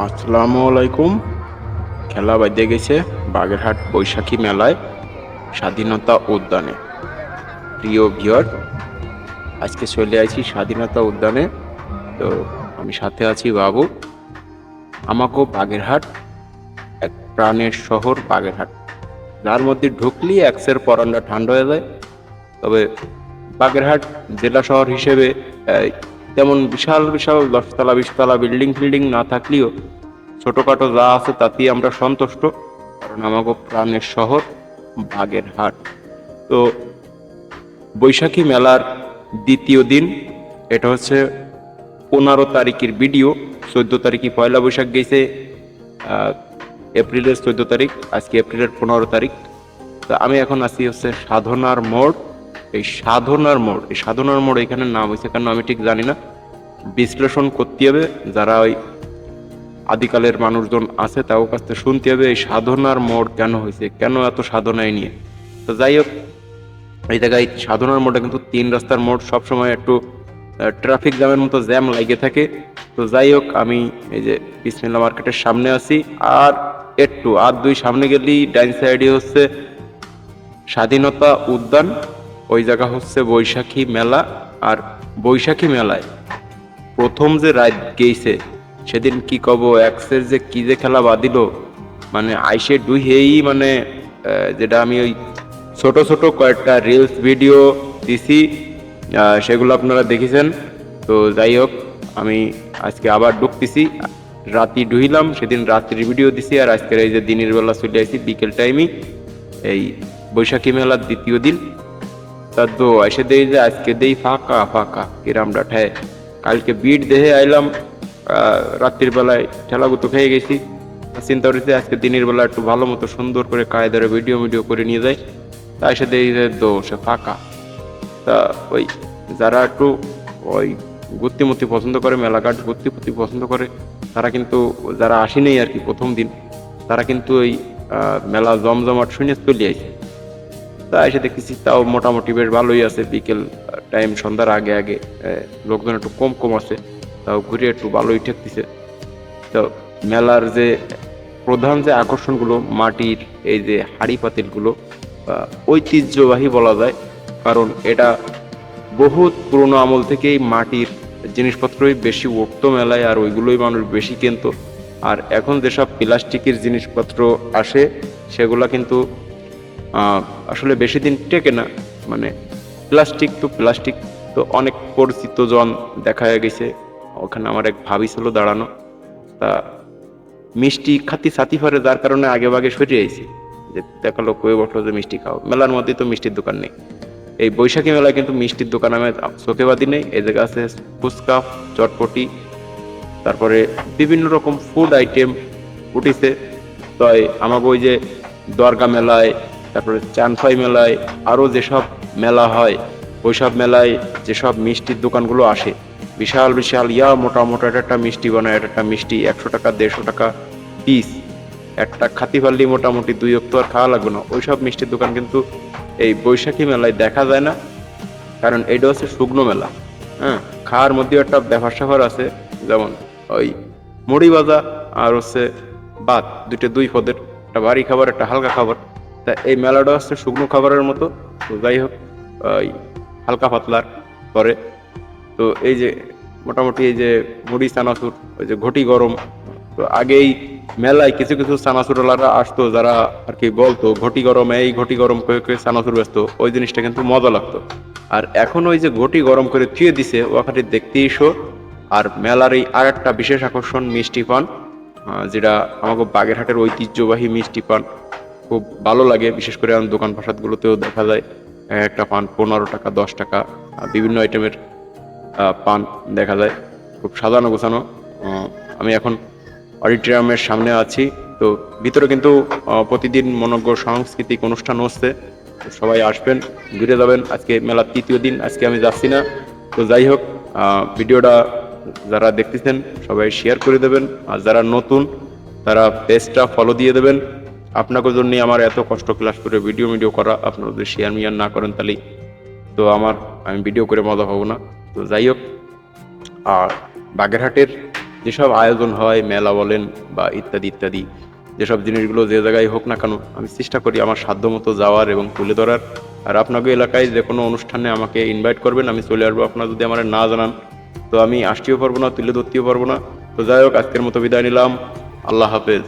আসসালামু আলাইকুম। খেলা বাজে গেছে বাগেরহাট বৈশাখী মেলায় স্বাধীনতা উদ্যানে। প্রিয় ভিওর আজকে চলে আছি স্বাধীনতা উদ্যানে। তো আমি সাথে আছি বাবু। আমাকেও বাগেরহাট এক প্রাণের শহর বাগেরহাট। যার মধ্যে ঢুকলি একসের পরান্ডা ঠান্ডা হয়ে যায়। তবে বাগেরহাট জেলা শহর হিসেবে তেমন বিশাল বিশাল দশতলা, বিশতলা বিল্ডিং ফিল্ডিং না থাকলেও ছোটোখাটো যা আছে তাতেই আমরা সন্তুষ্ট। কারণ আমাকে প্রাণের শহর বাগেরহাট তো বৈশাখী মেলার দ্বিতীয় দিন, এটা হচ্ছে পনেরো তারিখের ভিডিও, চোদ্দ তারিখে পয়লা বৈশাখ গেছে এপ্রিলের চোদ্দ তারিখ, আজকে এপ্রিলের পনেরো তারিখ। তো আমি এখন আছি হচ্ছে সাধনার মোড়। এই সাধনার মোড়, এই সাধনার মোড় এখানে নাম হয়েছে কেন আমি ঠিক জানি না। বিশ্লেষণ করতে হবে, যারা ওই আদিকালের মানুষজন আছে তাও কাছ থেকে শুনতে হবে এই সাধনার মোড় কেন হয়েছে, কেন এত সাধনায় নিয়ে। তো যাই হোক, এই জায়গায় সাধনার মোড়ে কিন্তু তিন রাস্তার মোড়, সবসময় একটু ট্রাফিক জ্যামের মতো জ্যাম লাগে থাকে। তো যাই হোক, আমি এই যে বিসমিল্লা মার্কেটের সামনে আছি, আর একটু, আর দুই সামনে গেলেই ডাইন সাইডে হচ্ছে স্বাধীনতা উদ্যান। ওই জায়গা হচ্ছে বৈশাখী মেলা আর বৈশাখী মেলায় প্রথম যে রাত গেইছে, সেদিন কি কব, এক্সের যে কি যে খেলা বাদিল মানে আইসে ডুহেই মানে যেটা আমি ওই ছোট ছোট কয়েকটা রিলস ভিডিও দিছি সেগুলো আপনারা দেখেছেন। তো যাই হোক, আমি আজকে আবার ঢুকতেছি। রাতি ডুহিলাম, সেদিন রাত্রির ভিডিও দিছি, আর আজকের এই যে দিনের বেলা চলে আসি বিকেল টাইমই এই বৈশাখী মেলার দ্বিতীয় দিন। তা তো এসে দেই যে আজকে দেই ফাঁকা ফাঁকা কিরামটা ঠায় কালকে বিট দেহে আইলাম রাত্রির বেলায় ঠেলাগুতো খেয়ে গেছি। চিন্তা করেছি আজকে দিনের বেলা একটু ভালো মতো সুন্দর করে কায়দারে ভিডিও ভিডিও করে নিয়ে যাই। তা এসে দেই যে দো সে ফাঁকা। তা ওই যারা একটু ওই গুত্তিমতি পছন্দ করে, মেলাঘাট গুত্তিপুতি পছন্দ করে, তারা কিন্তু যারা আসেনি আর কি প্রথম দিন, তারা কিন্তু ওই মেলা জমজমাট শুনে চলে আইছে তা এসে দেখতেছি তাও মোটামুটি বেশ ভালোই আছে। বিকেল টাইম সন্ধ্যার আগে আগে লোকজন একটু কম কম আছে, তাও ঘুরে একটু ভালোই ঠেকতেছে। তো মেলার যে প্রধান যে আকর্ষণগুলো, মাটির এই যে হাড়ি পাতিলগুলো ঐতিহ্যবাহী বলা যায়, কারণ এটা বহুত পুরনো আমল থেকেই মাটির জিনিসপত্রই বেশি উঠতো মেলায় আর ওইগুলোই মানুষ বেশি কিনতো। আর এখন যেসব প্লাস্টিকের জিনিসপত্র আসে, সেগুলা কিন্তু আসলে বেশি দিন টেকে না। মানে প্লাস্টিক তো প্লাস্টিক তো অনেক পরিচিত জন দেখা গেছে। ওখানে আমার এক ভাবি ছিল দাঁড়ানো। তা মিষ্টি খাতি সাথী ফরে যার কারণে আগে ভাগে সরিয়ে আইছি। যে দেখাল কয়ে বসল যে মিষ্টি খাও। মেলার মধ্যেই তো মিষ্টির দোকান নেই। এই বৈশাখী মেলায় কিন্তু মিষ্টির দোকান আমি চোখে বাদি নেই। এই জায়গা আছে ফুচকা, চটপটি, তারপরে বিভিন্ন রকম ফুড আইটেম উঠিছে। তাই আমাকে ওই যে দরগা মেলায় তারপরে চানফাই মেলায় আরও যেসব মেলা হয়, ওইসব মেলায় যেসব মিষ্টির দোকানগুলো আসে, বিশাল বিশাল, ইয়া, মোটা মোটা একটা একটা মিষ্টি বানায় একটা একটা মিষ্টি একশো টাকা, দেড়শো টাকা পিস একটা খাতি মোটামুটি দুই অক্ট আর খাওয়া লাগবে না। ওইসব মিষ্টির দোকান কিন্তু এই বৈশাখী মেলায় দেখা যায় না, কারণ এটা হচ্ছে শুকনো মেলা হ্যাঁ? খাওয়ার মধ্যেও একটা ব্যাপার স্যাপার আছে, যেমন ওই মুড়ি ভাজা আর হচ্ছে ভাত, দুইটা দুই পদের, একটা ভারী খাবার, একটা হালকা খাবার। তা এই মেলাটা হচ্ছে শুকনো খাবারের মতো। তো যাই হোক ওই হালকা পাতলার পরে। তো এই যে মোটামুটি এই যে মুড়ি, চানাচুর, ওই যে ঘটি গরম, তো আগেই মেলায় কিছু কিছু চানাচুরওয়ালারা আসতো, যারা আর কি বলতো, ঘটি গরম, এই ঘটি গরম করে করে চানাচুর ব্যস্ত ওই জিনিসটা কিন্তু মজা লাগতো। আর এখন ওই যে ঘটি গরম করে থুয়ে দিছে ওখানে দেখতেই শো আর মেলার এই আর একটা বিশেষ আকর্ষণ মিষ্টি পান যেটা আমাকে বাগেরহাটের ঐতিহ্যবাহী মিষ্টি পান। খুব ভালো লাগে। বিশেষ করে আমার দোকান প্রসাদগুলোতেও দেখা যায় এক একটা পান পনেরো টাকা, দশ টাকা বিভিন্ন আইটেমের পান দেখা যায়, খুব সাজানো গোছানো। আমি এখন অডিটোরিয়ামের সামনে আছি। তো ভিতরে কিন্তু প্রতিদিন মনজ্ঞ সাংস্কৃতিক অনুষ্ঠান হচ্ছে। সবাই আসবেন, ঘুরে যাবেন। আজকে মেলার তৃতীয় দিন, আজকে আমি যাচ্ছি না। তো যাই হোক ভিডিওটা যারা দেখতেছেন, সবাই শেয়ার করে দেবেন। আর যারা নতুন, তারা পেজটা ফলো দিয়ে দেবেন। আপনাদের জন্য আমার এত কষ্ট ক্লাস করে ভিডিও ভিডিও করা, আপনারা যদি শেয়ার মিয়ার না করেন তাহলে তো আমার, আমি ভিডিও করে মজা পাবো না। তো যাই হোক, আর বাগেরহাটের যেসব আয়োজন হয়, মেলা বলেন বা ইত্যাদি ইত্যাদি, যেসব জিনিসগুলো যে জায়গায় হোক না কেন, আমি চেষ্টা করি আমার সাধ্যমতো যাওয়ার এবং তুলে ধরার। আর আপনাকে এলাকায় যে কোনো অনুষ্ঠানে আমাকে ইনভাইট করবেন, আমি চলে আসব। আপনারা যদি আমার না জানান, তো আমি আসতেও পারব না, তুলে ধরতেও পারব না। তো যাই হোক, আজকের মতো বিদায় নিলাম। আল্লাহ হাফেজ।